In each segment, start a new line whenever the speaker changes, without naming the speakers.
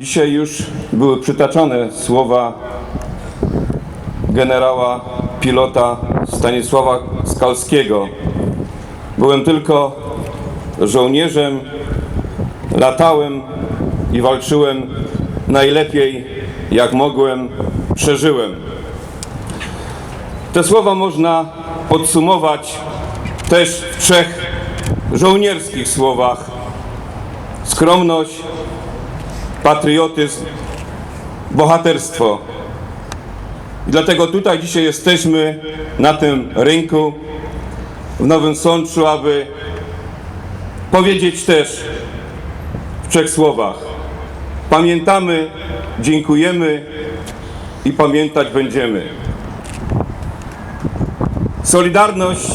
Dzisiaj już były przytaczane słowa generała pilota Stanisława Skalskiego. Byłem tylko żołnierzem, latałem i walczyłem najlepiej jak mogłem, przeżyłem. Te słowa można podsumować też w trzech żołnierskich słowach: skromność, patriotyzm, bohaterstwo. I dlatego tutaj dzisiaj jesteśmy na tym rynku w Nowym Sączu, aby powiedzieć też w trzech słowach. Pamiętamy, dziękujemy i pamiętać będziemy. Solidarność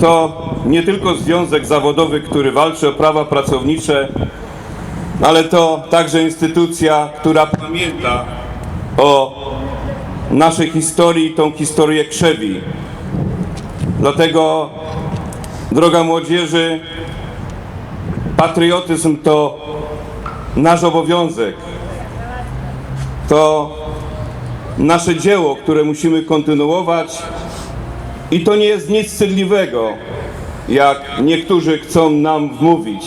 to nie tylko związek zawodowy, który walczy o prawa pracownicze, ale to także instytucja, która pamięta o naszej historii tą historię krzewi. Dlatego, droga młodzieży, patriotyzm to nasz obowiązek. To nasze dzieło, które musimy kontynuować i to nie jest nic wstydliwego, jak niektórzy chcą nam wmówić.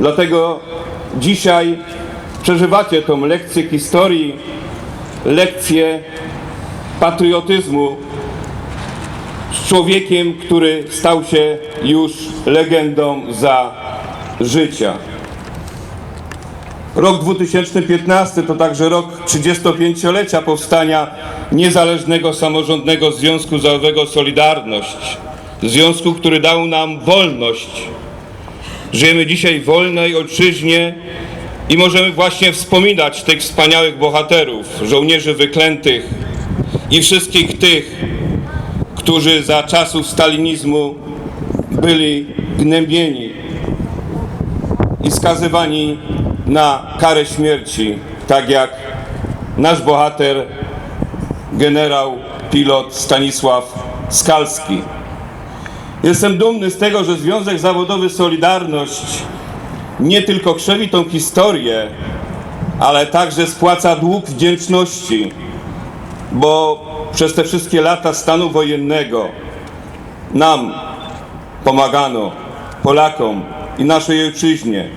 Dlatego dzisiaj przeżywacie tą lekcję historii, lekcję patriotyzmu z człowiekiem, który stał się już legendą za życia. Rok 2015 to także rok 35-lecia powstania Niezależnego Samorządnego Związku Zawodowego Solidarność. Związku, który dał nam wolność. Żyjemy dzisiaj w wolnej ojczyźnie i możemy właśnie wspominać tych wspaniałych bohaterów, żołnierzy wyklętych i wszystkich tych, którzy za czasów stalinizmu byli gnębieni i skazywani na karę śmierci, tak jak nasz bohater, generał, pilot Stanisław Skalski. Jestem dumny z tego, że Związek Zawodowy Solidarność nie tylko krzewi tą historię, ale także spłaca dług wdzięczności, bo przez te wszystkie lata stanu wojennego nam pomagano, Polakom i naszej ojczyźnie.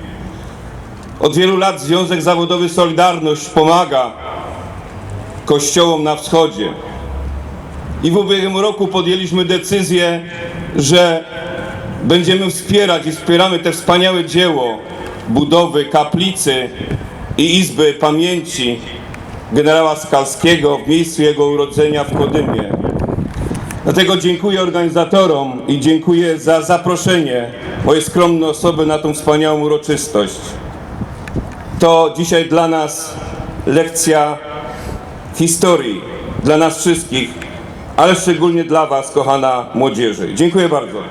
Od wielu lat Związek Zawodowy Solidarność pomaga kościołom na wschodzie. I w ubiegłym roku podjęliśmy decyzję, że będziemy wspierać i wspieramy te wspaniałe dzieło budowy kaplicy i Izby Pamięci generała Skalskiego w miejscu jego urodzenia w Kodymie. Dlatego dziękuję organizatorom i dziękuję za zaproszenie mojej skromnej osoby na tą wspaniałą uroczystość. To dzisiaj dla nas lekcja historii, dla nas wszystkich, ale szczególnie dla Was, kochana młodzieży. Dziękuję bardzo.